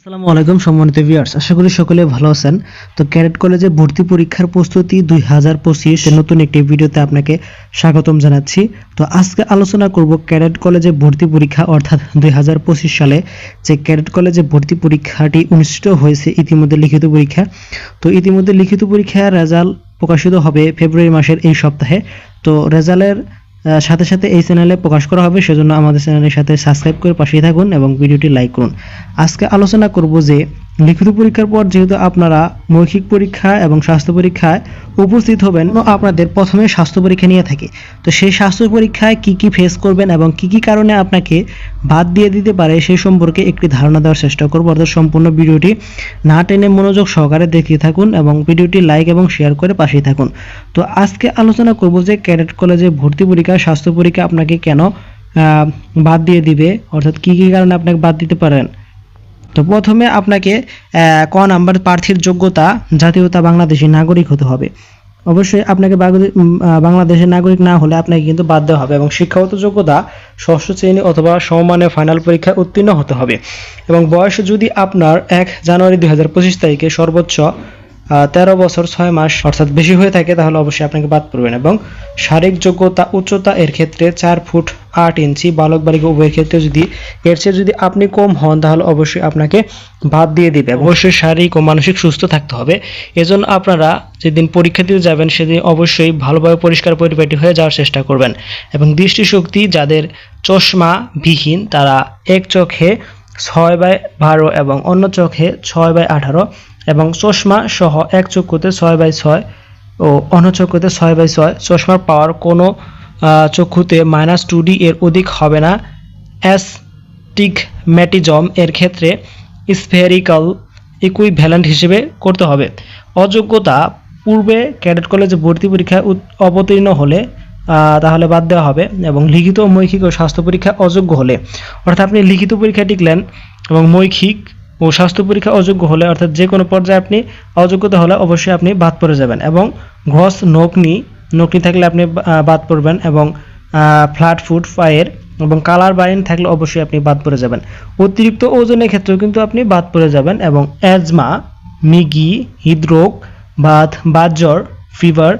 আসসালামু আলাইকুম সম্মানিত ভিউয়ার্স আশা করি সকলে ভালো আছেন। তো ক্যাডেট কলেজে ভর্তি পরীক্ষার প্রস্তুতি দুই হাজার পঁচিশ নতুন একটি ভিডিওতে আপনাকে স্বাগতম জানাচ্ছি। তো আজকে আলোচনা করব ক্যাডেট কলেজে ভর্তি পরীক্ষা অর্থাৎ দুই হাজার পঁচিশ সালে যে ক্যাডেট কলেজে ভর্তি পরীক্ষাটি অনুষ্ঠিত হয়েছে ইতিমধ্যে লিখিত পরীক্ষা। তো ইতিমধ্যে লিখিত পরীক্ষার রেজাল্ট প্রকাশিত হবে ফেব্রুয়ারি মাসের এই সপ্তাহে। তো রেজাল্টের সাথে সাথে এই চ্যানেলে প্রকাশ করা হবে, সেজন্য আমাদের চ্যানেলের সাথে সাবস্ক্রাইব করে পাশেই থাকুন এবং ভিডিওটি লাইক করুন। আজকে আলোচনা করব যে লিখিত পরীক্ষার পর যেহেতু আপনারা মৌখিক পরীক্ষা এবং স্বাস্থ্য পরীক্ষায় উপস্থিত হবেন আপনাদের প্রথমে স্বাস্থ্য পরীক্ষা নিয়ে থাকে। তো সেই স্বাস্থ্য পরীক্ষায় কি কি ফেস করবেন এবং কি কি কারণে আপনাকে বাদ দিয়ে দিতে পারে সেই সম্পর্কে একটি ধারণা দেওয়ার চেষ্টা করব। অর্থাৎ সম্পূর্ণ ভিডিওটি না টেনে মনোযোগ সহকারে দেখতে থাকুন এবং ভিডিওটি লাইক এবং শেয়ার করে পাশেই থাকুন। তো আজকে আলোচনা করব যে ক্যাডেট কলেজে ভর্তি পরীক্ষা, স্বাস্থ্য পরীক্ষা আপনাকে কেন বাদ দিয়ে দিবে? অর্থাৎ কি কি কারণে আপনাকে বাদ দিতে পারেন? তো প্রথমে আপনাকে ক নাম্বার প্রার্থীর যোগ্যতা জাতীয়তা বাংলাদেশি নাগরিক হতে হবে। অবশ্যই আপনাকে বাংলাদেশের নাগরিক না হলে আপনাকে কিন্তু বাদ দেওয়া হবে এবং শিক্ষাগত যোগ্যতা ষষ্ঠ শ্রেণি অথবা সমমানের ফাইনাল পরীক্ষায় উত্তীর্ণ হতে হবে। এবং বয়স যদি আপনার এক জানুয়ারি দুই হাজার পঁচিশ তারিখে সর্বোচ্চ তেরো বছর ছয় মাস অর্থাৎ বেশি হয়ে থাকে, তাহলে অবশ্যই আপনাকে বাদ পড়বেন এবং শারীরিক যোগ্যতা উচ্চতা এর ক্ষেত্রে চার ফুট আট ইঞ্চি বালক বালিকা উভয়ের ক্ষেত্রে যদি এর চেয়ে যদি আপনি কম হন, তাহলে অবশ্যই আপনাকে বাদ দিয়ে দিবে। অবশ্যই শারীরিক ও মানসিক সুস্থ থাকতে হবে। এজন্য আপনারা যেদিন পরীক্ষা দিতে যাবেন, সেদিন অবশ্যই ভালোভাবে পরিষ্কার পরিপাটি হয়ে যাওয়ার চেষ্টা করবেন। এবং দৃষ্টিশক্তি যাদের চশমা বিহীন তারা এক চোখে ছয় বাই বারো এবং অন্য চোখে ছয় বাই আঠারো এবং চশমা সহ এক চক্ষুতে ছয় বাই ছয় ও অন্য চক্ষুতে ছয় বাই ছয় চশমার পাওয়ার কোনো চক্ষুতে মাইনাস টু এর অধিক হবে না। অ্যাস্টিগম্যাটিজম এর ক্ষেত্রে স্ফেরিক্যাল ইকুইভ্যালেন্ট হিসেবে করতে হবে। অযোগ্যতা পূর্বে ক্যাডেট কলেজে ভর্তি পরীক্ষায় অবতীর্ণ হলে তাহলে বাদ দেওয়া হবে এবং লিখিত মৌখিক ও স্বাস্থ্য পরীক্ষা অযোগ্য হলে। অর্থাৎ আপনি লিখিত পরীক্ষা টিকলেন এবং মৌখিক ও স্বাস্থ্য পরীক্ষা অযোগ্য হলে, অর্থাৎ যে কোনো পর্যায়ে আপনি অযোগ্যতা হলে অবশ্যই আপনি বাদ পড়ে যাবেন এবং ঘস নকনি নকনি থাকলে আপনি বাদ পড়বেন এবং ফ্ল্যাট ফুট ফায়ার এবং কালার বাইন থাকলে অবশ্যই আপনি বাদ পড়ে যাবেন। অতিরিক্ত ওজনের ক্ষেত্রেও কিন্তু আপনি বাদ পড়ে যাবেন এবং অ্যাজমা মিগি হৃদরোগ, বাত বাতজ্বর ফিভার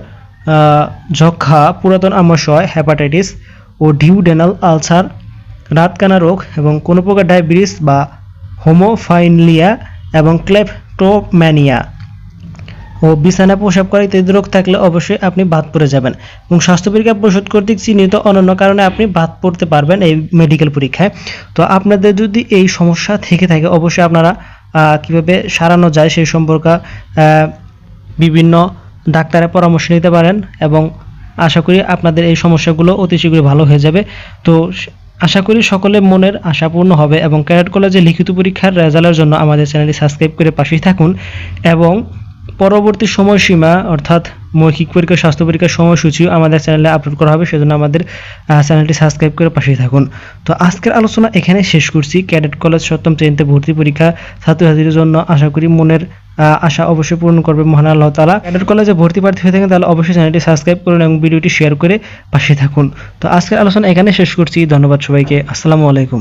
যক্ষা পুরাতন আমাশয় হ্যাপাটাইটিস ও ডিউডেনাল আলসার রাতকানা রোগ এবং কোনো প্রকার ডায়াবেটিস বা হোমোফাইনলিয়া এবং ক্লেপটোম্যানিয়া ও বিছানা প্রসাব করা ইত্যাদি রোগ থাকলে অবশ্যই আপনি বাদ পড়ে যাবেন এবং স্বাস্থ্য পরীক্ষা পরিষদ কর্তৃক চিহ্নিত অন্যান্য কারণে আপনি বাদ পড়তে পারবেন এই মেডিকেল পরীক্ষায়। তো আপনাদের যদি এই সমস্যা থেকে থাকে, অবশ্যই আপনারা কীভাবে সারানো যায় সেই সম্পর্কে বিভিন্ন ডাক্তারের পরামর্শ নিতে পারেন এবং আশা করি আপনাদের এই সমস্যাগুলো অতি শীঘ্রই ভালো হয়ে যাবে। তো আশা করি সকলের মনের আশা পূর্ণ হবে এবং ক্যাডেট কলেজে লিখিত পরীক্ষার রেজাল্টের জন্য আমাদের চ্যানেলটি সাবস্ক্রাইব করে পাশেই থাকুন এবং পরবর্তী সময়সীমা, অর্থাৎ মৌখিক পরীক্ষা, স্বাস্থ্য পরীক্ষার সময়সূচিও আমাদের চ্যানেলে আপলোড করা হবে, সেজন্য আমাদের চ্যানেলটি সাবস্ক্রাইব করে পাশেই থাকুন। তো আজকের আলোচনা এখানে শেষ করছি। ক্যাডেট কলেজ সপ্তম শ্রেণীতে ভর্তি পরীক্ষা ছাত্রছাত্রীদের জন্য আশা করি মনের আশা অবশ্যই পূরণ করবে মহান আল্লাহ তালা ক্যাডেট কলেজে ভর্তি প্রার্থী হয়ে থাকেন তাহলে অবশ্যই চ্যানেলটি সাবস্ক্রাইব করুন এবং ভিডিওটি শেয়ার করে পাশে থাকুন। তো আজকের আলোচনা এখানে শেষ করছি। ধন্যবাদ সবাইকে। আসসালামু আলাইকুম।